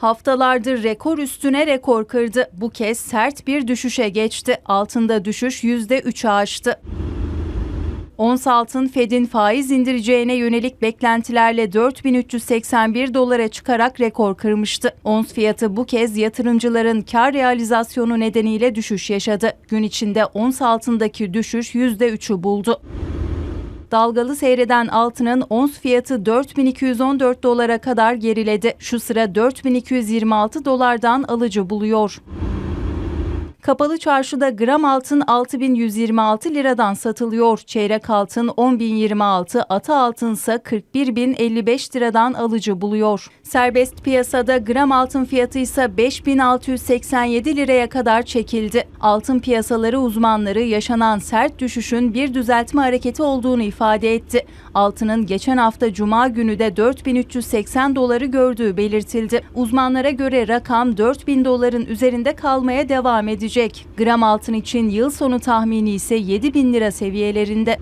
Haftalardır rekor üstüne rekor kırdı. Bu kez sert bir düşüşe geçti. Altında düşüş %3'ü aştı. Ons altın Fed'in faiz indireceğine yönelik beklentilerle 4381 dolara çıkarak rekor kırmıştı. Ons fiyatı bu kez yatırımcıların kar realizasyonu nedeniyle düşüş yaşadı. Gün içinde ons altındaki düşüş %3'ü buldu. Dalgalı seyreden altının ons fiyatı 4214 dolara kadar geriledi. Şu sıra 4226 dolardan alıcı buluyor. Kapalı çarşıda gram altın 6126 liradan satılıyor. Çeyrek altın 10026, ata altınsa 41055 liradan alıcı buluyor. Serbest piyasada gram altın fiyatı ise 5687 liraya kadar çekildi. Altın piyasaları uzmanları yaşanan sert düşüşün bir düzeltme hareketi olduğunu ifade etti. Altının geçen hafta cuma günü de 4380 doları gördüğü belirtildi. Uzmanlara göre rakam 4000 doların üzerinde kalmaya devam edecek. Gram altın için yıl sonu tahmini ise 7000 lira seviyelerinde.